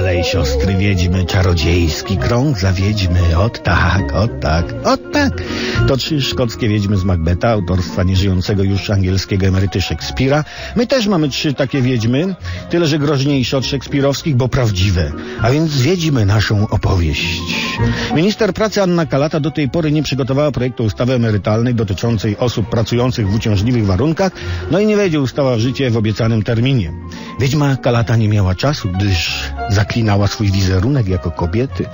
dalej, siostry wiedźmy, czarodziejski krąg za wiedźmy. Ot tak, ot tak, ot tak. To trzy szkockie wiedźmy z Macbeta, autorstwa nieżyjącego już angielskiego emeryty Szekspira. My też mamy trzy takie wiedźmy, tyle że groźniejsze od szekspirowskich, bo prawdziwe. A więc zwiedźmy naszą opowieść. Minister pracy Anna Kalata do tej pory nie przygotowała projektu ustawy emerytalnej dotyczącej osób pracujących w uciążliwych warunkach, no i nie wejdzie ustawa w życie w obiecanym terminie. Wiedźma Kalata nie miała czasu, gdyż zaklinała swój wizerunek jako kobiety.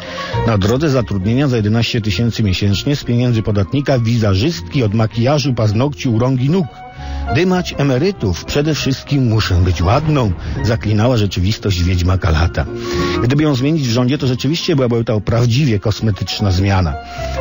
Na drodze zatrudnienia za 11 tysięcy miesięcznie z pieniędzy podatnika wizażystki od makijażu, paznokci, urągi nóg. Dymać emerytów, przede wszystkim muszę być ładną, zaklinała rzeczywistość wiedźma Kalata. Gdyby ją zmienić w rządzie, to rzeczywiście byłaby to prawdziwie kosmetyczna zmiana.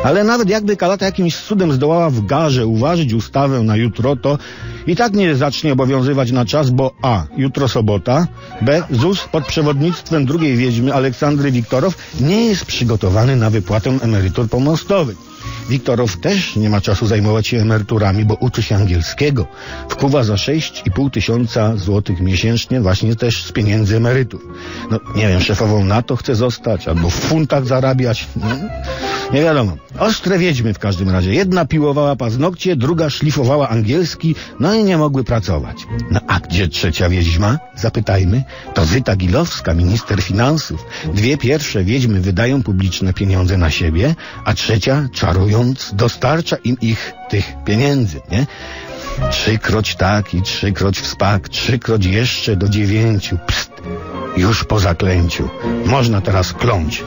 Ale nawet jakby Kalata jakimś cudem zdołała w garze uważać ustawę na jutro, to i tak nie zacznie obowiązywać na czas, bo a. jutro sobota, b. ZUS pod przewodnictwem drugiej wiedźmy Aleksandry Wiktorow nie jest przygotowany na wypłatę emerytur pomostowych. Wiktorow też nie ma czasu zajmować się emeryturami, bo uczy się angielskiego. Wkuwa za 6,5 tysiąca złotych miesięcznie właśnie też z pieniędzy emerytów. No nie wiem, szefową NATO chce zostać, albo w funtach zarabiać. Nie, nie wiadomo. Ostre wiedźmy w każdym razie. Jedna piłowała paznokcie, druga szlifowała angielski, no i nie mogły pracować. No a gdzie trzecia wiedźma? Zapytajmy. To Zyta Gilowska, minister finansów. Dwie pierwsze wiedźmy wydają publiczne pieniądze na siebie, a trzecia, czarując, dostarcza im ich tych pieniędzy, nie? Trzykroć tak i trzykroć wspak, trzykroć jeszcze do dziewięciu. Pst, już po zaklęciu. Można teraz kląć.